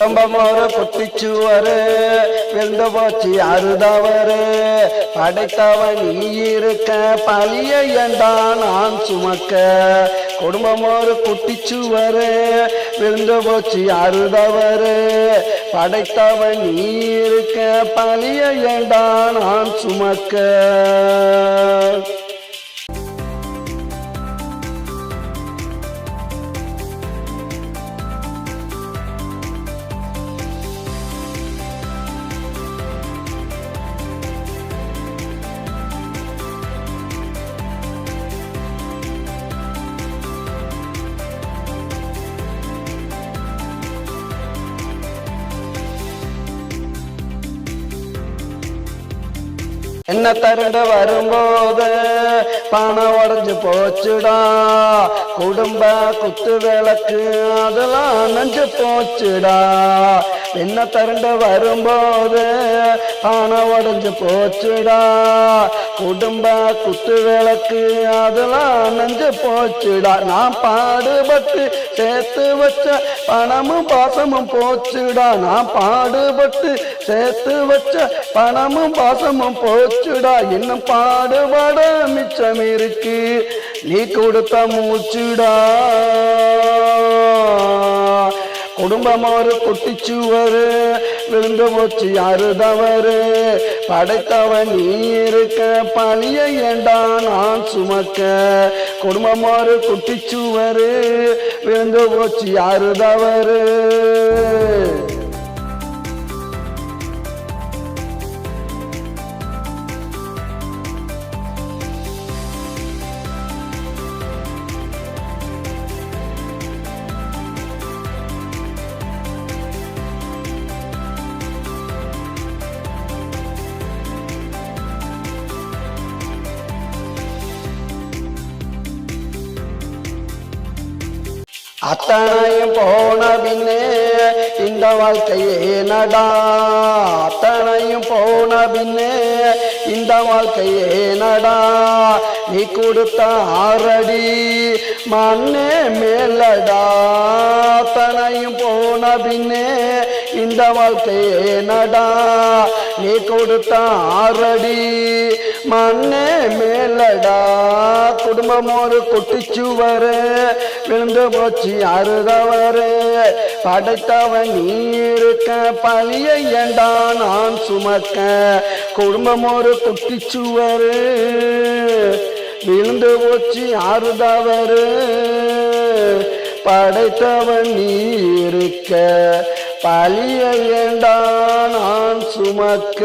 கம்பமோர பொட்டிச்சுவரு வெந்த போச்சு அறுதவரு படைத்தவன் நீ இருக்க பழிய ஏண்டா நான் சுமக்க? குடும்பமோரு குட்டிச்சுவரு விழுந்த போச்சு அறுதவரு படைத்தவன் நீ இருக்க பழிய ஏண்டா நான் சுமக்க? என்ன தருண்ட வரும்போது பணம் உடஞ்சு போச்சுடா. குடும்ப குத்து விளக்கு அதெல்லாம் நஞ்சு போச்சுடா. என்ன தருண்டு வரும்போது பணம் உடஞ்சு போச்சுடா. குடும்ப குத்து விளக்கு அதெல்லாம் நஞ்சு போச்சுடா. நான் பாடுபட்டு சேர்த்து வச்ச பணமும் பாசமும் போச்சுடா. நான் பாடுபட்டு சேர்த்து வச்ச பணமும் பாசமும் போச்சுடா. இன்னும் பாடுபட மிச்சம் இருக்கு நீ கொடுத்த மூச்சுடா. குடும்பம் ஒரு குட்டிச்சுவரு விழுந்து போச்சு யாரு தவறு படைத்தவன் நீ இருக்க பழிய ஏண்டா நான் சுமக்க? குடும்பம் ஒரு குட்டிச்சுவரு விழுந்து போச்சு யாரு தவறு அத்தனையும் போன பின்னே இந்த வாழ்க்கையே நடா. அத்தனையும் போன பின்னே இந்த வாழ்க்கையே நடா. நீ கொடுத்த ஆரடி மண்ணே மேலடா. அத்தனையும் போன பின்னே இந்த வாழ்க்கையே நடா. நீ கொடுத்த ஆறடி. மண்ணே மேலடா. குடும்பம் ஒரு குட்டிச்சுவரு. விழுந்து போச்சு அறுதவரு. படைத்தவன் நீ இருக்க. பழிய ஏண்டா நான் சுமக்க? குடும்பம் ஒரு குட்டிச்சுவரு. விழுந்து போச்சு அறுதவரு. படைத்தவன் நீ இருக்க. பழிய ஏண்டா நான் உமக்க